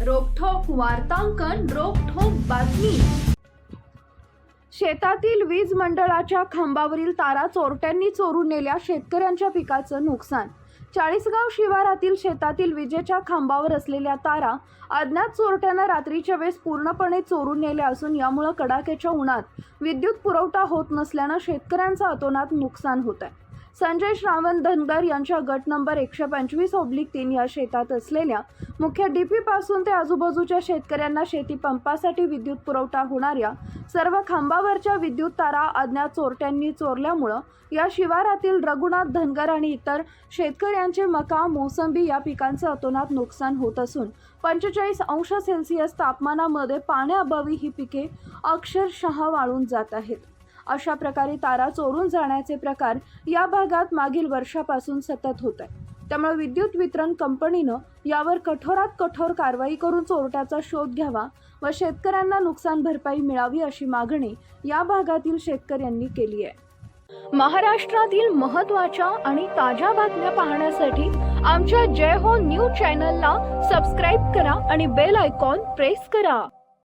वार्तांकन रोखोक बातमी. शेतातील वीज मंडळाच्या खांबावरील तारा चोरट्यांनी चोरून नेल्या शेतकऱ्यांच्या पिकाचं नुकसान. चाळीसगाव शिवारातील शेतातील विजेच्या खांबावर असलेल्या तारा अज्ञात चोरट्यानं रात्रीच्या वेळेस पूर्णपणे चोरून नेल्या असून यामुळं कडाक्याच्या उन्हात विद्युत पुरवठा होत नसल्यानं शेतकऱ्यांचं अतोनात नुकसान होत आहे संजय श्रावण धनगर यांच्या गट नंबर एकशे पंचवीस ओब्लिक तीन या शेतात असलेल्या मुख्य डीपी पासून ते आजूबाजूच्या शेतकऱ्यांना शेती पंपासाठी विद्युत पुरवठा होणाऱ्या सर्व खांबावरच्या विद्युत तारा अज्ञात चोरट्यांनी चोरल्यामुळं या शिवारातील रघुनाथ धनगर आणि इतर शेतकऱ्यांचे मका मोसंबी या पिकांचं अतोनात नुकसान होत असून पंचेचाळीस अंश सेल्सिअस तापमानामध्ये पाण्याअभावी ही पिके अक्षरशः वाळून जात आहेत. अशा प्रकारे तारा चोरून जाण्याचे प्रकार या भागात मागील वर्षापासून सतत होत आहे त्यामुळे विद्युत वितरण कंपनीनं यावर कठोरात कठोर कारवाई करून चोरट्याचा शोध घ्यावा व शेतकऱ्यांना नुकसान भरपाई मिळावी अशी मागणी या भागातील शेतकऱ्यांनी केली आहे. महाराष्ट्रातील महत्त्वाच्या आणि ताज्या बातम्या पाहण्यासाठी आमच्या जय हो न्यूज चॅनलला सबस्क्राईब करा आणि बेल आयकॉन प्रेस करा.